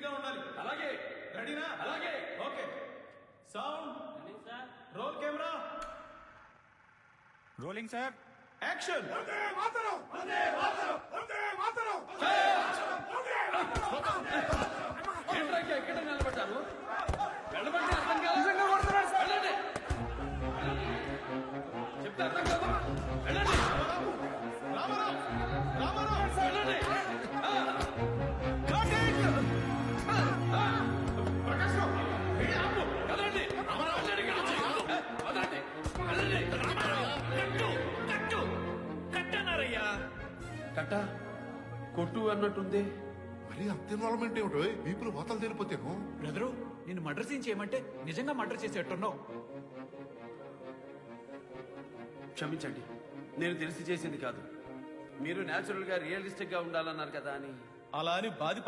రియలిస్టిక్గా ఉండాలి. అలాగే. రెడీనా? అలాగే. Okay. Sound. Roll camera. Rolling sir. Action. ఏంట్రా ఇంకా ఎక్కడ నిలబడ్డారు వెళ్ళమంటే అర్థం కాదు వెళ్ళండి. చెప్తే అర్థం కాదు. వెళ్ళండి. కట్ట కొట్టు అన్నట్టుంది. మరి అంత ఇన్వాల్వ్మెంట్ ఏమిటో వీపులు వాతలు తెలిపోతేను. బ్రదరు నేను మర్డర్ సీన్ చేయమంటే నిజంగా మర్డర్ చేసేట్టున్నావు క్షమించండి నేను తెలిసి చేసింది కాదు. మీరు నేచురల్గా రియలిస్టిక్గా ఉండాలన్నారు కదా అని. అలా అని బాధ